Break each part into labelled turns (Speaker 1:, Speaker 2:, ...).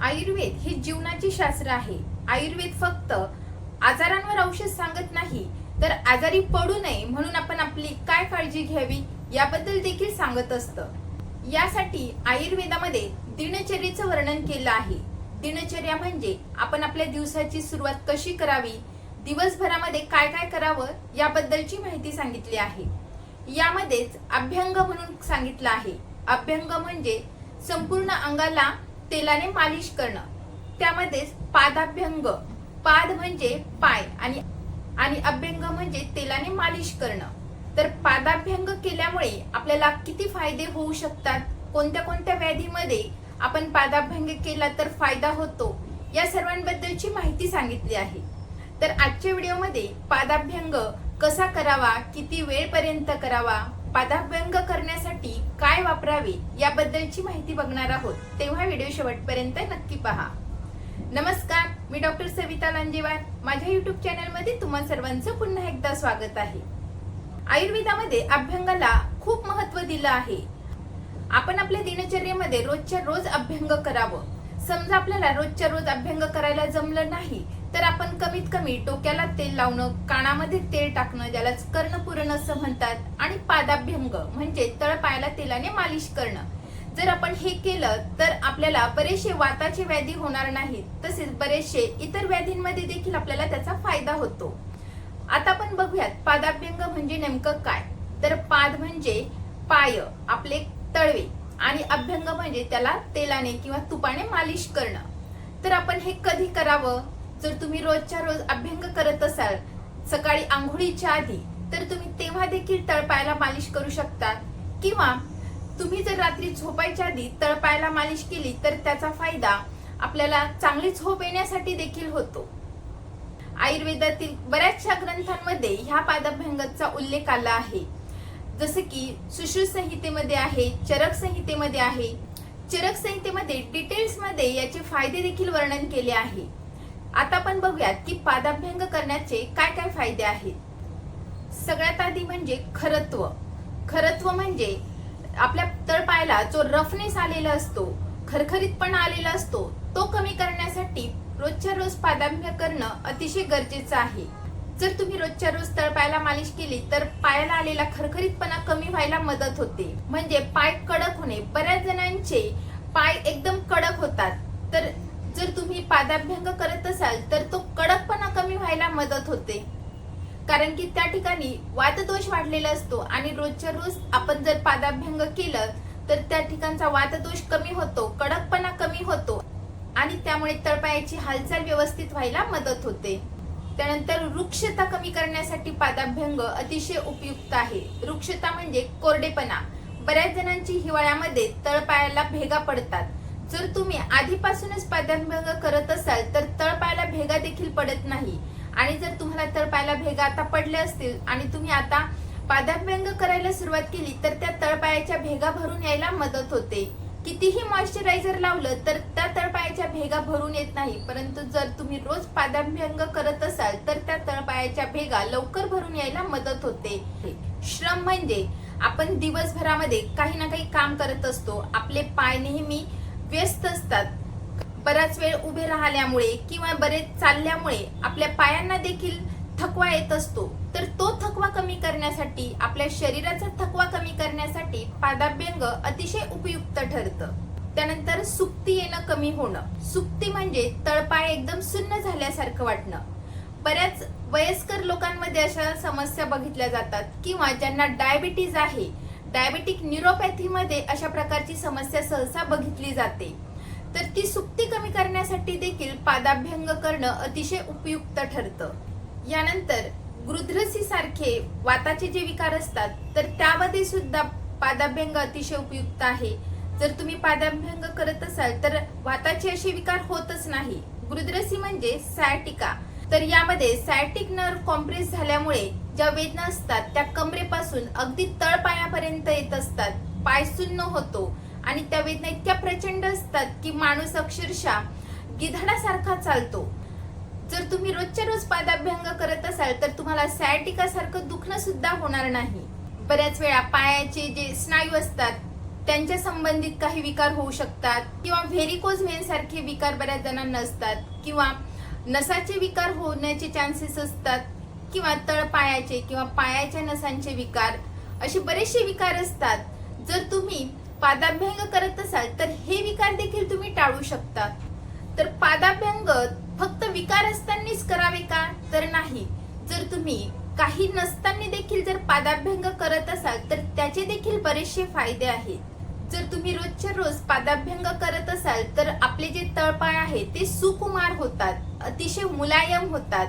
Speaker 1: आयुर्वेद हे जीवनाचे शास्त्र आहे. आयुर्वेद फक्त आजारांवर औषध सांगत नाही तर आजारी पडू नये म्हणून आपण आपली काय काळजी घ्यावी याबद्दल देखील सांगत असतं. यासाठी आयुर्वेदामध्ये दिनचर्येचं वर्णन केलं आहे. दिनचर्या म्हणजे आपण आपल्या दिवसाची सुरुवात कशी करावी दिवसभरामध्ये काय काय करावं याबद्दलची माहिती सांगितली आहे. यामध्येच अभ्यंग म्हणून सांगितलं आहे. अभ्यंग म्हणजे संपूर्ण अंगाला तेलाने मालिश करणं. त्यामध्येच पादाभ्यंग पाद म्हणजे पाय आणि आणि अभ्यंग म्हणजे तेलाने मालिश करणं. तर पादाभ्यंग केल्यामुळे आपल्याला किती फायदे होऊ शकतात? कोणत्या कोणत्या व्याधीमध्ये आपण पादाभ्यंग केला तर फायदा होतो? या सर्वांबद्दलची माहिती सांगितली आहे. तर आजच्या व्हिडिओमध्ये पादाभ्यंग कसा करावा किती वेळपर्यंत करावा पादाभ्यंग करण्यासाठी काय वापरावे याबद्दलची माहिती बघणार आहोत. तेव्हा व्हिडिओ शेवटपर्यंत नक्की पहा. नमस्कार मी डॉक्टर सविता लांजेवार. माझ्या युट्यूब चॅनलमध्ये तुम्हा सर्वांचं पुन्हा एकदा स्वागत आहे. आयुर्वेदामध्ये अभ्यंगाला खूप महत्त्व दिलं आहे. आपण आपल्या दिनचर्येमध्ये रोजच्या रोज अभ्यंग करावं. समजा आपल्याला रोजच्या रोज अभ्यंग करायला जमलं नाही तर आपण कमीत कमी डोक्याला तेल लावणं कानामध्ये तेल टाकणं ज्यालाच कर्णपूरण असं म्हणतात आणि पादाभ्यंग म्हणजे तळपायाला तेलाने मालिश करणं. जर आपण हे केलं तर आपल्याला बरेचसे वाताचे व्याधी होणार नाहीत तसेच बरेचसे इतर व्याधींमध्ये देखील आपल्याला त्याचा फायदा होतो. आता आपण बघूयात पादाभ्यंग म्हणजे नेमकं काय? तर पाद म्हणजे पाय आपले तळवे. आणि अभ्यंग म्हणजे त्याला तेलाने किंवा तुपाने मालिश करणं. तर आपण हे कधी करावं? जर तुम्ही रोजच्या रोज अभ्यंग करत असाल सकाळी आंघोळीच्या आधी तर तुम्ही तेव्हा देखील तळपायाला मालिश करू शकता. किंवा तुम्ही जर रात्री झोपायच्या आधी तळपायाला मालिश केली तर त्याचा फायदा आपल्याला चांगली झोप येण्यासाठी देखील होतो. आयुर्वेदातील बऱ्याचशा ग्रंथांमध्ये ह्या पादाभ्यंगाचा उल्लेख आला आहे. जसं की सुश्रुत संहितेमध्ये आहे चरक संहितेमध्ये आहे. चरक संहितेमध्ये डिटेल्समध्ये याचे फायदे देखील वर्णन केले आहे. आता आपण बघूयात की पादाभ्यंग करण्याचे काय काय फायदे आहेत. सगळ्यात आधी म्हणजे खरत्व. खरत्व म्हणजे आपल्या तळपायाला जो रफनेस आलेला असतो खरखरीतपणा आलेला असतो तो कमी करण्यासाठी रोजच्या रोज पादाभ्यंग करणं अतिशय गरजेचं आहे. जर तुम्ही रोजच्या रोज तळपायाला मालिश केली तर पायाला आलेला खरखरीतपणा कमी व्हायला मदत होते. म्हणजे पाय कडक होणे. बऱ्याच जणांचे पाय एकदम कडक होतात. तर जर तुम्ही पादाभ्यंग करत असाल तर तो कडकपणा कमी व्हायला मदत होते. कारण की त्या ठिकाणी वातदोष वाढलेला असतो आणि रोजच्या रोज आपण जर पादाभ्यंग केलं तर त्या ठिकाणचा वातदोष कमी होतो कडकपणा कमी होतो आणि त्यामुळे तळपायाची हालचाल व्यवस्थित व्हायला मदत होते. त्यानंतर वृक्षता कमी करण्यासाठी पादाभ्यंग अतिशय उपयुक्त आहे. वृक्षता म्हणजे कोरडेपणा. बऱ्याच जणांची हिवाळ्यामध्ये तळपायाला भेगा पडतात. जर तुम्ही आधीपासूनच पादाभ्यंग करत असाल तर तळपायाला भेगा देखील पडत नाही. आणि जर तुम्हाला तळपायाला भेगा आता पडल्या असतील आणि तुम्ही आता पादाभ्यंग करायला सुरुवात केली तर त्या तळपायाच्या भेगा भरून यायला मदत होते. कितीही मॉइश्चरायझर लावलं तर त्या तळपायाच्या भेगा भरून येत नाही. परंतु जर तुम्ही रोज पादाभ्यंग करत असाल तर त्या तळपायाच्या भेगा लवकर भरून यायला मदत होते. श्रम म्हणजे आपण दिवसभरामध्ये काही ना काही काम करत असतो. आपले पाय नेहमी व्यस्त असतात. बराच वेळ उभे राहिल्यामुळे किंवा बरेच चालल्यामुळे आपल्या पायांना देखील थकवा येत असतो तर तो थकवा कमी करण्यासाठी आपल्या शरीराचा थकवा कमी करण्यासाठी पादाभ्यंग अतिशय उपयुक्त ठरतं. त्यानंतर सुक्ती येणं कमी होणं. सुक्ती म्हणजे तळपाय एकदम सुन्न झाल्यासारखं वाटणं. बऱ्याच वयस्कर लोकांमध्ये अशा समस्या बघितल्या जातात किंवा ज्यांना डायबिटीज आहे डायबेटिक न्यूरोपॅथीमध्ये अशा प्रकारची समस्या सहसा बघितली जाते. तर ती सुक्ती कमी करण्यासाठी देखील पादाभ्यंग करणं अतिशय उपयुक्त ठरतं. यानंतर गृध्रसी सारखे वाताचे जे विकार असतात तर त्यामध्ये सुद्धा पादाभ्यंग अतिशय उपयुक्त आहे. जर तुम्ही पादाभ्यंग करत असाल तर वाताचे असे विकार होतच नाही. गृध्रसी म्हणजे सॅटिका तर यामध्ये सॅटिक नर्व कॉम्प्रेस झाल्यामुळे ज्या वेदना असतात त्या कमरेपासून अगदी तळपायापर्यंत येत असतात. पाय सुन्न होतो आणि त्या वेदना इतक्या प्रचंड असतात की माणूस अक्षरशः गिधाडासारखा चालतो. जर तुम्ही रोजच्या रोज पादाभ्यंग करत असाल तर तुम्हाला सॅटिका सारखं दुखणं सुद्धा होणार नाही. बऱ्याच वेळा पायाचे जे स्नायू असतात त्यांच्या संबंधित काही विकार होऊ शकतात किंवा व्हेरिकोज व्हेन सारखे विकार बऱ्याच जणांना असतात किंवा नसाचे विकार होण्याचे चान्सेस असतात किंवा तळपायाचे किंवा पायाच्या नसांचे विकार असे बरेचसे विकार असतात. जर तुम्ही पादाभ्यंग करत असाल तर हे विकार देखील तुम्ही टाळू शकता. तर पादाभ्यंग फक्त विकार असतानाच करावे का? तर नाही. जर तुम्ही काही नसताना देखील जर पादाभ्यंग करत असाल तर त्याचे देखील बरेचसे फायदे आहेत. जर तुम्ही रोजच्या रोज पादाभ्यंग करत असाल तर आपले जे तळपाय आहे ते सुकुमार होतात अतिशय मुलायम होतात.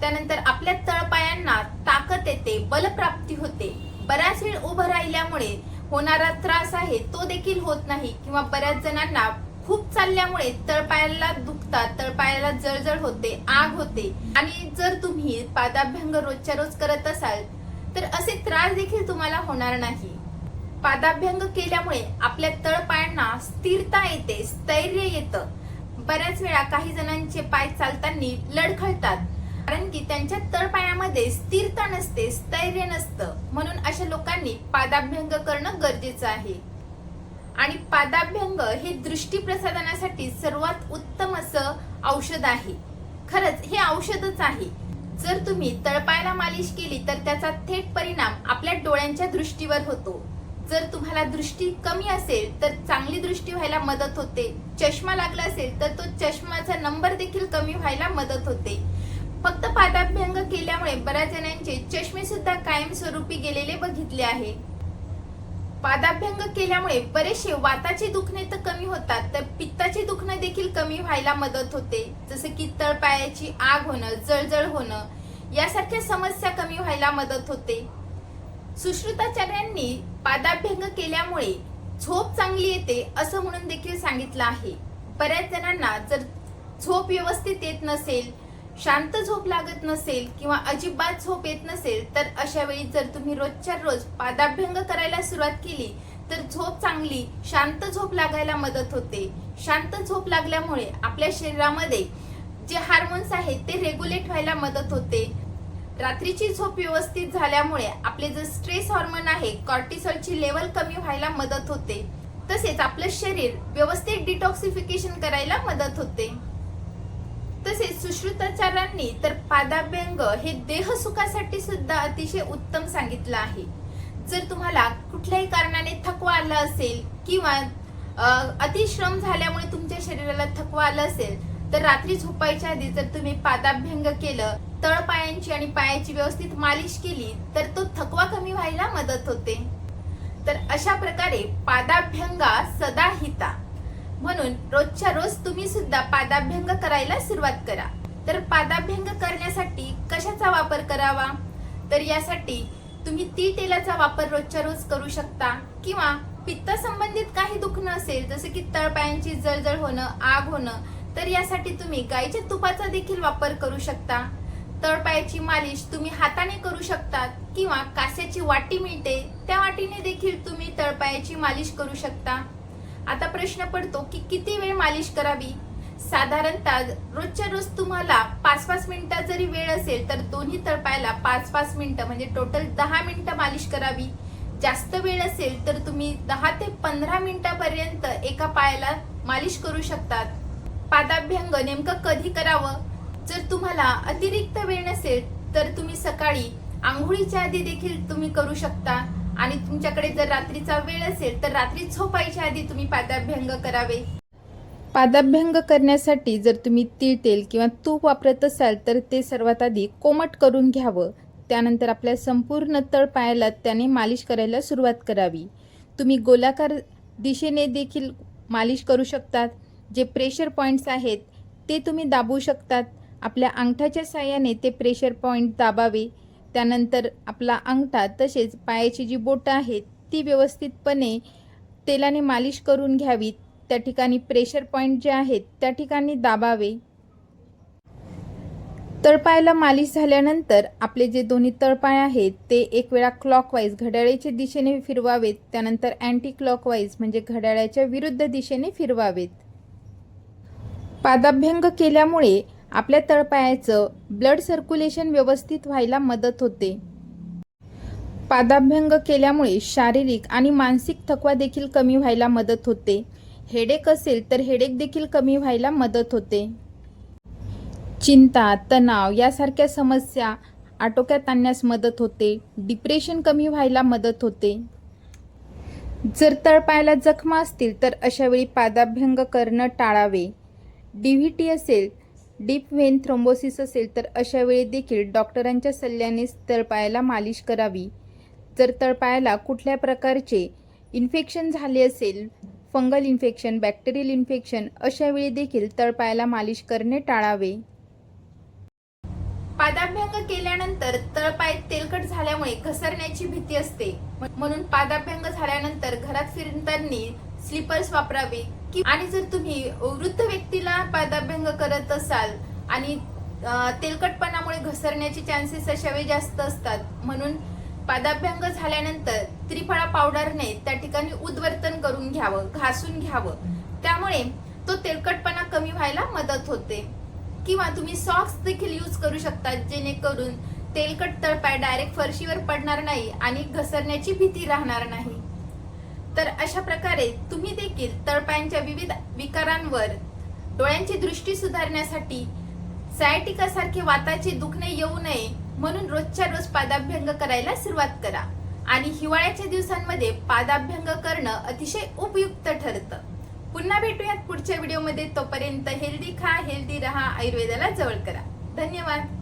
Speaker 1: त्यानंतर आपल्या तळपायांना ताकद येते बलप्राप्ती होते. बराच वेळ उभं राहिल्यामुळे होणारा त्रास आहे तो देखील होत नाही किंवा बऱ्याच जणांना खूप चालल्यामुळे तळपायाला दुखतात तळपायाला जळजळ होते आग होते. आणि जर तुम्ही पादाभ्यंग रोजच्या रोज करत असाल तर असे त्रास देखील तुम्हाला होणार नाही. पादाभ्यंग केल्यामुळे आपल्या तळपायांना स्थिरता येते स्थैर्य येतं. बऱ्याच वेळा काही जणांचे पाय चालताना लडखळतात कारण की त्यांच्या तळपायामध्ये स्थिरता नसते स्थैर्य नसतं. म्हणून अशा लोकांनी पादाभ्यंग करणं गरजेचं आहे. आणि पादाभ्यंग हे दृष्टी प्रसाधनासाठी सर्वात उत्तम असं औषध आहे. खरंच हे औषधच आहे. जर तुम्ही तळपायला मालिश केली तर त्याचा थेट परिणाम आपल्या डोळ्यांच्या दृष्टीवर होतो. जर तुम्हाला दृष्टी कमी असेल तर चांगली दृष्टी व्हायला मदत होते. चष्मा लागला असेल तर तो चष्माचा नंबर देखील कमी व्हायला मदत होते. फक्त पादाभ्यंग केल्यामुळे बऱ्याच जणांचे चष्मे सुद्धा कायमस्वरूपी गेलेले बघितले आहे. पादाभ्यंग केल्यामुळे बरेचसे वाताचे दुखणे तर कमी होतात तर पित्ताचे दुखणे देखील कमी व्हायला मदत होते. जसं की तळपायाची आग होणं जळजळ होणं यासारख्या समस्या कमी व्हायला मदत होते. सुश्रुताचार्यांनी पादाभ्यंग केल्यामुळे झोप चांगली येते असं म्हणून देखील सांगितलं आहे. बऱ्याच जणांना जर झोप व्यवस्थित येत नसेल शांत झोप लागत नसेल किंवा अजिबात झोप येत नसेल तर अशा वेळी जर तुम्ही रोजच्या रोज पादाभ्यंग करायला सुरुवात केली तर झोप चांगली शांत झोप लागायला मदत होते. शांत झोप लागल्यामुळे आपल्या शरीरामध्ये जे हार्मोन्स आहेत ते रेग्युलेट व्हायला मदत होते. रात्रीची झोप व्यवस्थित झाल्यामुळे आपले जे स्ट्रेस हॉर्मोन आहे कॉर्टिसॉलची लेवल कमी व्हायला मदत होते. तसेच आपलं शरीर व्यवस्थित डिटॉक्सिफिकेशन करायला मदत होते. तसेच सुश्रुताचार्यांनी तर पादाभ्यंग हे देह सुखासाठी सुद्धा अतिशय उत्तम सांगितलं आहे. जर तुम्हाला कुठल्याही कारणाने थकवा आला असेल किंवा अतिश्रम झाल्यामुळे तुमच्या शरीराला थकवा आला असेल तर रात्री झोपायच्या आधी जर तुम्ही पादाभ्यंग केलं तळपायांची आणि पायाची व्यवस्थित मालिश केली तर तो थकवा कमी व्हायला मदत होते. तर अशा प्रकारे पादाभ्यंगा सदा हिता. म्हणून रोजच्या रोज तुम्ही सुद्धा पादाभ्यंग करायला सुरुवात करा. तर पादाभ्यंग करण्यासाठी कशाचा वापर करावा? तर यासाठी तुम्ही ती तेलाचा वापर रोजच्या रोज करू शकता. किंवा पित्त संबंधित काही दुखणं असेल जसं की तळपायांची जळजळ होणं आग होणं तर यासाठी तुम्ही गाईच्या तुपाचा देखील वापर करू शकता. तळपायाची मालिश तुम्ही हाताने करू शकता किंवा कास्याची वाटी मिळते त्या वाटीने देखील तुम्ही तळपायाची मालिश करू शकता. आता प्रश्न पडतो की किती वेळ मालिश करावी? साधारणतः रोजच्या रोज तुम्हाला पाच पाच मिनिटं जरी वेळ असेल तर दोन्ही तळपायला पाच पाच मिनिटं म्हणजे टोटल दहा मिनिटं मालिश करावी. जास्त वेळ असेल तर तुम्ही दहा ते पंधरा मिनिटापर्यंत एका पायाला मालिश करू शकतात. पादाभ्यंग नेमकं कधी करावं? जर तुम्हाला अतिरिक्त वेळ नसेल तर तुम्ही सकाळी आंघोळीच्या आधी देखील तुम्ही करू शकता. आणि तुमच्याकडे जर रात्रीचा वेळ असेल तर रात्री झोपायच्या आधी तुम्ही पादाभ्यंग करावे. पादाभ्यंग करण्यासाठी जर तुम्ही तीळ तेल किंवा तूप वापरत असाल तर ते सर्वात आधी कोमट करून घ्यावं. त्यानंतर आपल्या संपूर्ण तळपायाला त्याने मालिश करायला सुरुवात करावी. तुम्ही गोलाकार दिशेने देखील मालिश करू शकतात. जे प्रेशर पॉईंट्स आहेत ते तुम्ही दाबू शकतात. आपल्या अंगठाच्या साह्याने ते प्रेशर पॉईंट दाबावे. त्यानंतर आपला अंगठा तसेच पायाची जी बोटं आहेत ती व्यवस्थितपणे तेलाने मालिश करून घ्यावी. त्या ठिकाणी प्रेशर पॉईंट जे आहेत त्या ठिकाणी दाबावे. तळपायाला मालिश झाल्यानंतर आपले जे दोन्ही तळपाय आहेत ते एक वेळा क्लॉकवाईज घड्याळाच्या दिशेने फिरवावेत. त्यानंतर अँटी क्लॉकवाईज म्हणजे घड्याळाच्या विरुद्ध दिशेने फिरवावेत. पादाभ्यंग केल्यामुळे आपल्या तळपायाचं ब्लड सर्क्युलेशन व्यवस्थित व्हायला मदत होते. पादाभ्यंग केल्यामुळे शारीरिक आणि मानसिक थकवा देखील कमी व्हायला मदत होते. हेडेक असेल तर हेडेक देखील कमी व्हायला मदत होते. चिंता तणाव यासारख्या समस्या आटोक्यात आणण्यास मदत होते. डिप्रेशन कमी व्हायला मदत होते. जर तळपायाला जखमा असतील तर अशावेळी पादाभ्यंग करणं टाळावे. डी व्ही टी असेल डीप व्हेन थ्रोम्बोसिस असेल तर अशावेळी देखील डॉक्टरांच्या सल्ल्यानेच तळपायाला मालिश करावी. जर तळपायाला कुठल्या प्रकारचे इन्फेक्शन झाले असेल फंगल इन्फेक्शन बॅक्टेरियल इन्फेक्शन अशावेळी देखील तळपायाला मालिश करणे टाळावे. पादाभ्यंग केल्यानंतर तळपाय तेलकट झाल्यामुळे घसरण्याची भीती असते. म्हणून पादाभ्यंग झाल्यानंतर घरात फिरताना स्लीपर्स वापरावे. कि- आणि जर तुम्ही वृद्ध व्यक्तीला पादाभ्यंग करत असाल आणि तेलकटपणामुळे घसरण्याचे चान्सेस अशा वेळी जास्त असतात. म्हणून पादाभ्यंग झाल्यानंतर त्रिफळा पावडरने त्या ठिकाणी उद्वर्तन करून घ्यावं घासून घ्यावं. त्यामुळे तो तेलकटपणा कमी व्हायला मदत होते. किंवा तुम्ही सॉक्स देखील यूज करू शकता जेणेकरून तेलकट तळपाय डायरेक्ट फरशीवर पडणार नाही आणि घसरण्याची भीती राहणार नाही. तर अशा प्रकारे तुम्ही देखील तळपायांच्या विविध विकारांवर डोळ्यांची दृष्टी सुधारण्यासाठी सायटिका सारखे वाताचे दुखणे येऊ नये म्हणून रोजच्या रोज पादाभ्यंग करायला सुरुवात करा. आणि हिवाळ्याच्या दिवसांमध्ये पादाभ्यंग करणं अतिशय उपयुक्त ठरतं. पुन्हा भेटूयात पुढच्या व्हिडिओमध्ये. तोपर्यंत हेल्दी खा हेल्दी रहा आयुर्वेदाला जवळ करा. धन्यवाद.